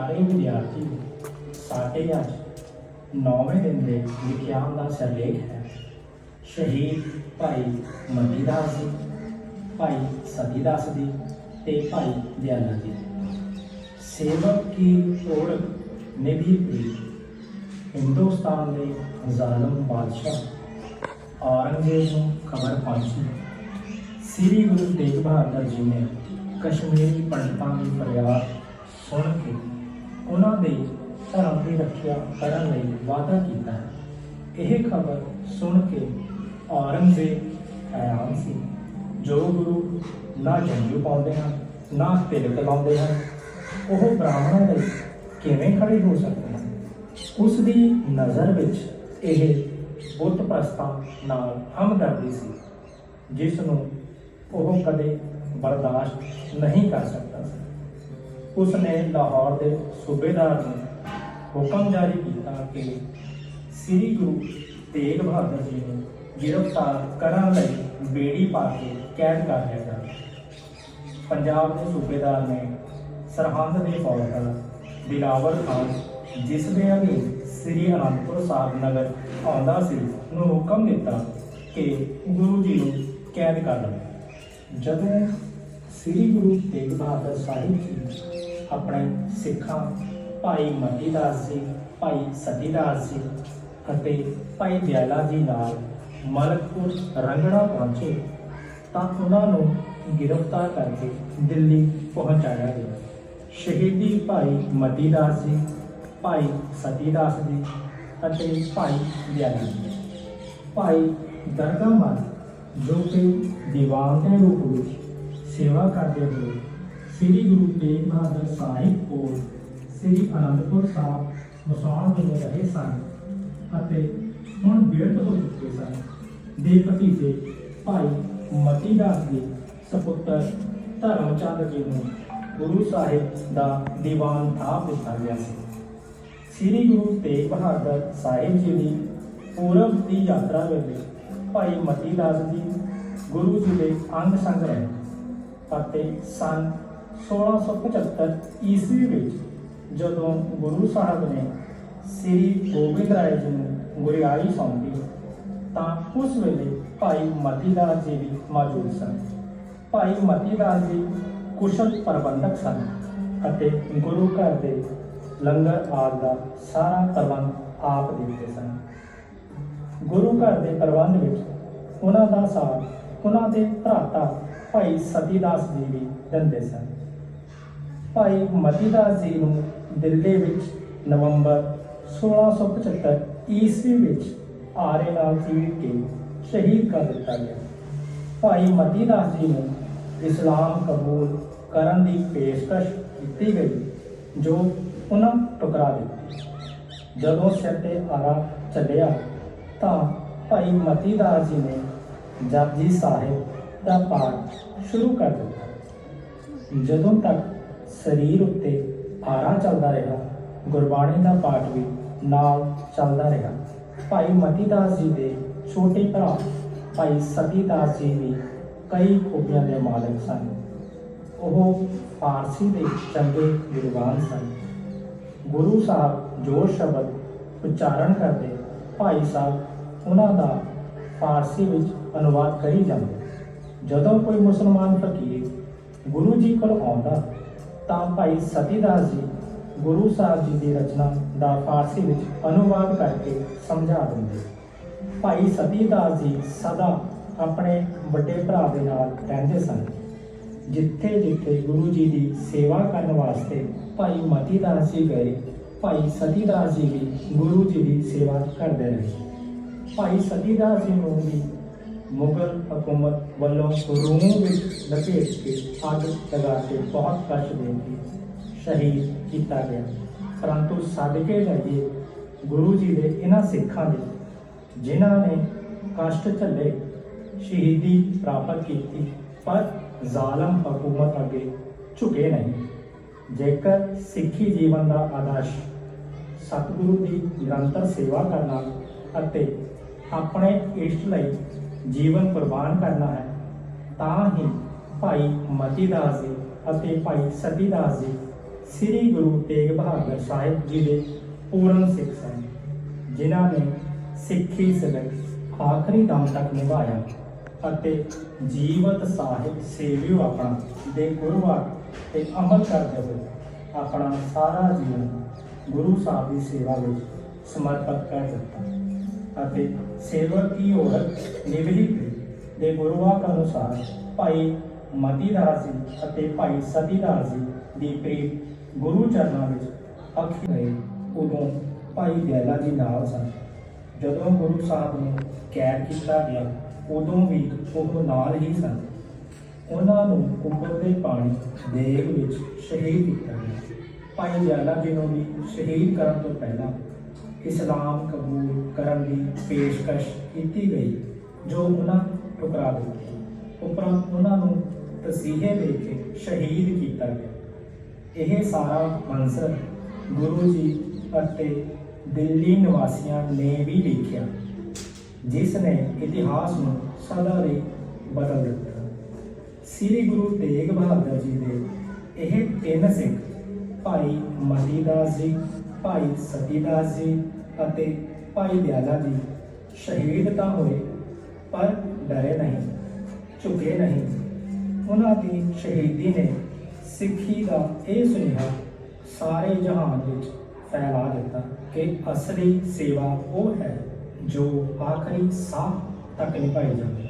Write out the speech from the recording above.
ਪਿਆਰੇ ਵਿਦਿਆਰਥੀ ਸਾਡੇ ਅੱਜ ਨੌਵੇਂ ਦਿਨ ਦੇ ਵਿਗਿਆਨ ਦਾ ਸਿਰਲੇਖ ਹੈ। ਸ਼ਹੀਦ ਭਾਈ ਮੰਦੀਦਾਸ ਜੀ, ਭਾਈ ਸਦੀਦਾਸ ਜੀ ਤੇ ਭਾਈ ਦਿਆਲਾ ਜੀ। ਸੇਵਕ ਕੀ ਔੜਕ ਨਿਭੀ ਪ੍ਰੀ ਹਿੰਦੁਸਤਾਨ ਦੇ ਜ਼ਾਲਮ ਬਾਦਸ਼ਾਹ ਔਰੰਗਜ਼ੇਬ ਨੂੰ ਖਬਰ ਪਹੁੰਚੀ। ਸ੍ਰੀ ਗੁਰੂ ਤੇਗ ਬਹਾਦਰ ਜੀ ਨੇ ਕਸ਼ਮੀਰੀ ਪੰਡਤਾਂ ਦੀ ਫਰਿਆਦ ਸੁਣ ਕੇ ਉਹਨਾਂ ਦੇ ਧਰਮ ਦੀ ਰੱਖਿਆ ਕਰਨ ਲਈ ਵਾਅਦਾ ਕੀਤਾ ਹੈ। ਇਹ ਖਬਰ ਸੁਣ ਕੇ ਔਰੰਗਜ਼ੇਬ ਹੈਰਾਨ ਸੀ। ਜੋ ਗੁਰੂ ਨਾ ਜੰਜੂ ਪਾਉਂਦੇ ਹਨ, ਨਾ ਤਿਲਕ ਲਾਉਂਦੇ ਹਨ, ਉਹ ਬ੍ਰਾਹਮਣਾਂ ਲਈ ਕਿਵੇਂ ਖੜੇ ਹੋ ਸਕਦੇ ਹਨ? ਉਸ ਦੀ ਨਜ਼ਰ ਵਿੱਚ ਇਹ ਬੁੱਤ ਪ੍ਰਸਤਾਂ ਨਾਲ ਹਮਦਰਦੀ ਸੀ, ਜਿਸ ਨੂੰ ਉਹ ਕਦੇ ਬਰਦਾਸ਼ਤ ਨਹੀਂ ਕਰ ਸਕਦਾ ਸੀ। ਉਸ ਨੇ ਲਾਹੌਰ ਦੇ ਸੂਬੇਦਾਰ ਨੂੰ ਹੁਕਮ ਜਾਰੀ ਕੀਤਾ ਕਿ ਸ੍ਰੀ ਗੁਰੂ ਤੇਗ ਬਹਾਦਰ ਜੀ ਨੂੰ ਗ੍ਰਿਫਤਾਰ ਕਰਨ ਲਈ ਬੇੜੀ ਪਾ ਕੇ ਕੈਦ ਕਰ ਲਿਆ ਜਾਵੇ। ਪੰਜਾਬ ਦੇ ਸੂਬੇਦਾਰ ਨੇ ਸਰਹੰਦ ਦੇ ਫੌਜਦਾਰ ਦਿਲਾਵਰ ਖਾਨ ਜਿਸ ਦੇ ਅਧੀਨ ਸ੍ਰੀ ਅਨੰਦਪੁਰ ਸਾਹਿਬ ਨਗਰ ਆਉਂਦਾ ਸੀ, ਨੂੰ ਹੁਕਮ ਦਿੱਤਾ ਕਿ ਗੁਰੂ ਜੀ ਨੂੰ ਕੈਦ ਕਰ ਲਵੇ। ਜਦੋਂ ਸ੍ਰੀ ਗੁਰੂ ਤੇਗ ਬਹਾਦਰ ਸਾਹਿਬ ਜੀ ਆਪਣੇ ਸਿੱਖਾਂ, ਭਾਈ ਮਤੀਦਾਸ ਜੀ, ਭਾਈ ਸਤੀਦਾਸ ਜੀ ਅਤੇ ਭਾਈ ਦਿਆਲਾ ਜੀ ਨਾਲ ਮਲਕਪੁਰ ਰੰਗੜਾ ਪਹੁੰਚੇ ਤਾਂ ਉਹਨਾਂ ਨੂੰ ਗ੍ਰਿਫਤਾਰ ਕਰਕੇ ਦਿੱਲੀ ਪਹੁੰਚਾਇਆ ਗਿਆ। ਸ਼ਹੀਦੀ ਭਾਈ ਮਤੀਦਾਸ ਜੀ, ਭਾਈ ਸਤੀਦਾਸ ਜੀ ਅਤੇ ਭਾਈ ਦਿਆਲਾ ਜੀ। ਭਾਈ ਦਰਗਾਹਮਾਨ ਜੋ ਕਿ ਦੀਵਾਨ ਦੇ ਰੂਪ ਵਿੱਚ ਸੇਵਾ ਕਰਦੇ ਹੋਏ ਸ੍ਰੀ ਗੁਰੂ ਤੇਗ ਬਹਾਦਰ ਸਾਹਿਬ ਕੋਲ ਸ੍ਰੀ ਅਨੰਦਪੁਰ ਸਾਹਿਬ ਵਸਾਉਣ ਵੇਲੇ ਰਹੇ ਸਨ ਅਤੇ ਹੁਣ ਬਿਰਧ ਹੋ ਚੁੱਕੇ ਸਨ। ਦੇ ਭਤੀਜੇ ਭਾਈ ਮਤੀ ਦਾਸ ਜੀ, ਸਪੁੱਤਰ ਧਰਮਚੰਦ ਜੀ ਨੂੰ ਗੁਰੂ ਸਾਹਿਬ ਦਾ ਦੀਵਾਨ ਥਾਪ ਦਿੱਤਾ ਗਿਆ ਸੀ। ਸ੍ਰੀ ਗੁਰੂ ਤੇਗ ਬਹਾਦਰ ਸਾਹਿਬ ਜੀ ਦੀ ਪੂਰਬ ਦੀ ਯਾਤਰਾ ਵੇਲੇ ਭਾਈ ਮਤੀ ਦਾਸ ਜੀ ਗੁਰੂ ਜੀ ਦੇ ਅੰਗ ਸੰਗ ਰਹੇ ਅਤੇ ਸੰਤ 1675 ਈਸਵੀ ਵਿੱਚ ਜਦੋਂ ਗੁਰੂ ਸਾਹਿਬ ਨੇ ਸ੍ਰੀ ਗੋਬਿੰਦ ਰਾਏ ਜੀ ਨੂੰ ਗੁਰਿਆਈ ਸੌਂਪੀ, ਤਾਂ ਉਸ ਵੇਲੇ ਭਾਈ ਮਤੀਦਾਸ ਜੀ ਵੀ ਮੌਜੂਦ ਸਨ। ਭਾਈ ਮਤੀਦਾਸ ਜੀ ਕੁਸ਼ਲ ਪ੍ਰਬੰਧਕ ਸਨ ਅਤੇ ਗੁਰੂ ਘਰ ਦੇ ਲੰਗਰ ਆਦਿ ਦਾ ਸਾਰਾ ਪ੍ਰਬੰਧ ਆਪ ਦੇਖਦੇ ਸਨ। ਗੁਰੂ ਘਰ ਦੇ ਪ੍ਰਬੰਧ ਵਿੱਚ ਉਹਨਾਂ ਦਾ ਸਾਥ ਉਹਨਾਂ ਦੇ ਭਰਾਤਾ ਭਾਈ ਸਤੀਦਾਸ ਜੀ ਵੀ ਦਿੰਦੇ ਸਨ। ਭਾਈ ਮਤੀ ਦਾਸ ਜੀ ਨੂੰ ਦਿੱਲੀ ਵਿੱਚ ਨਵੰਬਰ 1675 ਈਸਵੀ ਵਿੱਚ ਆਰੇ ਨਾਲ ਚੀਰ ਕੇ ਸ਼ਹੀਦ ਕਰ ਦਿੱਤਾ ਗਿਆ। ਭਾਈ ਮਤੀ ਦਾਸ ਜੀ ਨੂੰ ਇਸਲਾਮ ਕਬੂਲ ਕਰਨ ਦੀ ਪੇਸ਼ਕਸ਼ ਕੀਤੀ ਗਈ, ਜੋ ਉਹਨਾਂ ਟੁਕਰਾ ਦਿੱਤੀ। ਜਦੋਂ ਸਿਰ ਤੇ ਆਰਾ ਚੱਲਿਆ, ਤਾਂ ਭਾਈ ਮਤੀ ਦਾਸ ਜੀ ਨੇ ਜਪਜੀ ਸਾਹਿਬ ਦਾ ਪਾਠ ਸ਼ੁਰੂ ਕਰ ਦਿੱਤਾ। ਜਦੋਂ ਤੱਕ ਸਰੀਰ ਉੱਤੇ ਆਰਾ ਚੱਲਦਾ ਰਿਹਾ, ਗੁਰਬਾਣੀ ਦਾ ਪਾਠ ਵੀ ਨਾਲ ਚੱਲਦਾ ਰਿਹਾ। ਭਾਈ ਮਤੀਦਾਸ ਜੀ ਦੇ ਛੋਟੇ ਭਰਾ ਭਾਈ ਸਤੀਦਾਸ ਜੀ ਵੀ ਕਈ ਖੂਬੀਆਂ ਦੇ ਮਾਲਕ ਸਨ। ਉਹ ਫਾਰਸੀ ਦੇ ਚੰਗੇ ਵਿਦਵਾਨ ਸਨ। ਗੁਰੂ ਸਾਹਿਬ ਜੋ ਸ਼ਬਦ ਉਚਾਰਨ ਕਰਦੇ ਭਾਈ ਸਾਹਿਬ ਉਹਨਾਂ ਦਾ ਫਾਰਸੀ ਵਿੱਚ ਅਨੁਵਾਦ ਕਰੀ ਜਾਂਦੇ। ਜਦੋਂ ਕੋਈ ਮੁਸਲਮਾਨ ਫਕੀਰ ਗੁਰੂ ਜੀ ਕੋਲ ਆਉਂਦਾ ਤਾਂ ਭਾਈ ਸਤੀਦਾਸ ਜੀ ਗੁਰੂ ਸਾਹਿਬ ਜੀ ਦੀ ਰਚਨਾ ਦਾ ਫਾਰਸੀ ਵਿੱਚ ਅਨੁਵਾਦ ਕਰਕੇ ਸਮਝਾ ਦਿੰਦੇ। ਭਾਈ ਸਤੀਦਾਸ ਜੀ ਸਦਾ ਆਪਣੇ ਵੱਡੇ ਭਰਾ ਦੇ ਨਾਲ ਰਹਿੰਦੇ ਸਨ। ਜਿੱਥੇ ਜਿੱਥੇ ਗੁਰੂ ਜੀ ਦੀ ਸੇਵਾ ਕਰਨ ਵਾਸਤੇ ਭਾਈ ਮਤੀਦਾਸ ਜੀ ਗਏ, ਭਾਈ ਸਤੀਦਾਸ ਜੀ ਵੀ ਗੁਰੂ ਜੀ ਦੀ ਸੇਵਾ ਕਰਦੇ ਰਹੇ। ਭਾਈ ਸਤੀਦਾਸ ਜੀ ਨੂੰ ਵੀ ਮੁਗਲ ਹਕੂਮਤ ਵੱਲੋਂ ਰੂਮ ਵਿੱਚ ਲਪੇਟ ਕੇ ਅੱਗ ਲਗਾ ਕੇ ਬਹੁਤ ਕਸ਼ਟ ਦੇ ਕੇ ਸ਼ਹੀਦ ਕੀਤਾ ਗਿਆ। ਪਰੰਤੂ ਸਦਕੇ ਜਾਈਏ ਗੁਰੂ ਜੀ ਦੇ ਇਹਨਾਂ ਸਿੱਖਾਂ ਦੇ ਜਿਨ੍ਹਾਂ ਨੇ ਕਸ਼ਟ ਝੱਲੇ, ਸ਼ਹੀਦੀ ਪ੍ਰਾਪਤ ਕੀਤੀ, ਪਰ ਜ਼ਾਲਮ ਹਕੂਮਤ ਅੱਗੇ ਝੁਕੇ ਨਹੀਂ। ਜੇਕਰ ਸਿੱਖੀ ਜੀਵਨ ਦਾ ਆਦਰਸ਼ ਸਤਿਗੁਰੂ ਦੀ ਨਿਰੰਤਰ ਸੇਵਾ ਕਰਨਾ ਅਤੇ ਆਪਣੇ ਇਸ਼ਟ ਲਈ ਜੀਵਨ ਕੁਰਬਾਨ ਕਰਨਾ ਹੈ, ਤਾਂ ਹੀ ਭਾਈ ਮਤੀਦਾਸ ਜੀ ਅਤੇ ਭਾਈ ਸਤੀਦਾਸ ਜੀ ਸ੍ਰੀ ਗੁਰੂ ਤੇਗ ਬਹਾਦਰ ਸਾਹਿਬ ਜੀ ਦੇ ਪੂਰਨ ਸਿੱਖ ਸਨ, ਜਿਨ੍ਹਾਂ ਨੇ ਸਿੱਖੀ ਸਿਵਕ ਆਖਰੀ ਦਮ ਤੱਕ ਨਿਭਾਇਆ ਅਤੇ ਜੀਵਤ ਸਾਹਿਬ ਸੇਵਿਓ ਆਪਣਾ ਦੇ ਗੁਰਵਾਰ ਤੇ ਅਮਲ ਕਰਦੇ ਹੋਏ ਆਪਣਾ ਸਾਰਾ ਜੀਵਨ ਗੁਰੂ ਸਾਹਿਬ ਦੀ ਸੇਵਾ ਵਿੱਚ ਸਮਰਪਿਤ ਕਰ ਦਿੱਤਾ। ਅਤੇ ਸੇਵਕ ਦੀ ਔਰਤ ਨਿਭੀ ਦੇ ਗੁਰਵਾਕ ਅਨੁਸਾਰ ਭਾਈ ਮਤੀਦਾਸ ਜੀ ਅਤੇ ਭਾਈ ਸਤੀਦਾਸ ਜੀ ਦੀ ਪ੍ਰੀਤ ਗੁਰੂ ਚਰਨਾਂ ਵਿੱਚ ਅਖੀ ਗਏ ਉਦੋਂ ਭਾਈ ਦਿਆਲਾ ਜੀ ਨਾਲ ਸਨ। ਜਦੋਂ ਗੁਰੂ ਸਾਹਿਬ ਨੂੰ ਕੈਦ ਕੀਤਾ ਗਿਆ, ਉਦੋਂ ਵੀ ਉਹ ਨਾਲ ਹੀ ਸਨ। ਉਹਨਾਂ ਨੂੰ ਉਬਲਦੇ ਪਾਣੀ ਦੇਗ ਵਿੱਚ ਸ਼ਹੀਦ ਕੀਤਾ ਗਿਆ। ਭਾਈ ਦਿਆਲਾ ਜੀ ਨੂੰ ਵੀ ਸ਼ਹੀਦ ਕਰਨ ਤੋਂ ਪਹਿਲਾਂ ਇਸਲਾਮ ਕਬੂਲ ਕਰਨ ਦੀ ਪੇਸ਼ਕਸ਼ ਕੀਤੀ ਗਈ, ਜੋ ਉਹਨਾਂ ਠੁਕਰਾ ਦਿੱਤੀ। ਉਪਰੰਤ ਉਹਨਾਂ ਨੂੰ ਤਸੀਹੇ ਦੇ ਕੇ ਸ਼ਹੀਦ ਕੀਤਾ ਗਿਆ। ਇਹ ਸਾਰਾ ਮੰਜ਼ਰ ਗੁਰੂ ਜੀ ਅਤੇ ਦਿੱਲੀ ਨਿਵਾਸੀਆਂ ਨੇ ਵੀ ਲਿਖਿਆ ਜਿਸ ਨੇ ਇਤਿਹਾਸ ਨੂੰ ਸਦਾ ਲਈ ਬਦਲ ਦਿੱਤਾ। ਸ੍ਰੀ ਗੁਰੂ ਤੇਗ ਬਹਾਦਰ ਜੀ ਦੇ ਇਹ ਤਿੰਨ ਸਿੱਖ, ਭਾਈ ਮਤੀਦਾਸ ਜੀ, ਭਾਈ ਸਤੀਦਾਸ ਜੀ ਅਤੇ ਭਾਈ ਦਿਆਲਾ ਜੀ ਸ਼ਹੀਦ ਤਾਂ ਹੋਏ, ਪਰ ਡਰੇ ਨਹੀਂ, ਝੁਕੇ ਨਹੀਂ। ਉਹਨਾਂ ਦੀ ਸ਼ਹੀਦੀ ਨੇ ਸਿੱਖੀ ਦਾ ਇਹ ਸੁਨੇਹਾ ਸਾਰੇ ਜਹਾਨ ਵਿੱਚ ਫੈਲਾ ਦਿੱਤਾ ਕਿ ਅਸਲੀ ਸੇਵਾ ਉਹ ਹੈ ਜੋ ਆਖਰੀ ਸਾਹ ਤੱਕ ਨਿਭਾਈ ਜਾਵੇ।